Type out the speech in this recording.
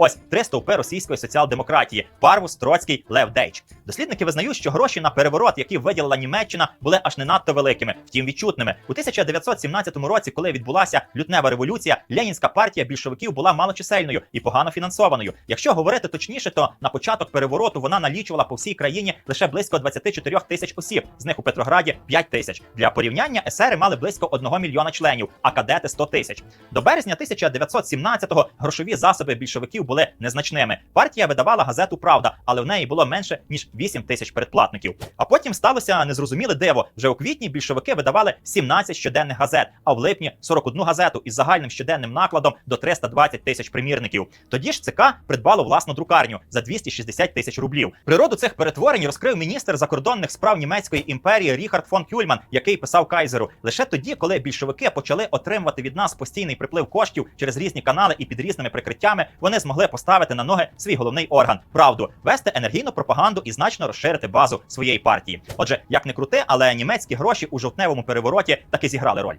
Ось три стовпи російської соціал-демократії: Парвус, Троцький, Лев Дейч. Дослідники визнають, що гроші на переворот, які виділила Німеччина, були аж не надто великими, втім відчутними. У 1917 році, коли відбулася лютнева революція, ленінська партія більшовиків була малочисельною і погано фінансованою. Якщо говорити точніше, то на початок перевороту вона налічувала по всій країні лише близько 24 тисяч осіб. З них у Петрограді 5 тисяч. Для порівняння есери мали близько 1 мільйона членів, а кадети 100 тисяч. До березня 1917-го грошові засоби більшовиків були незначними. Партія видавала газету Правда, але в неї було менше ніж 8 тисяч передплатників. А потім сталося незрозуміле диво. Вже у квітні більшовики видавали 17 щоденних газет, а в липні 41 газету із загальним щоденним накладом до 320 тисяч примірників. Тоді ж ЦК придбало власну друкарню за 260 тисяч рублів. Природу цих перетворень розкрив міністр закордонних справ німецької імперії Ріхард фон Кюльман, який писав Кайзеру лише тоді, коли більшовики почали отримувати від нас постійний приплив коштів через різні канали і під різними прикриттями, вони змогли поставити на ноги свій головний орган правду, вести енергійну пропаганду і значно розширити базу своєї партії. Отже, як не крути, але німецькі гроші у жовтневому перевороті таки зіграли роль.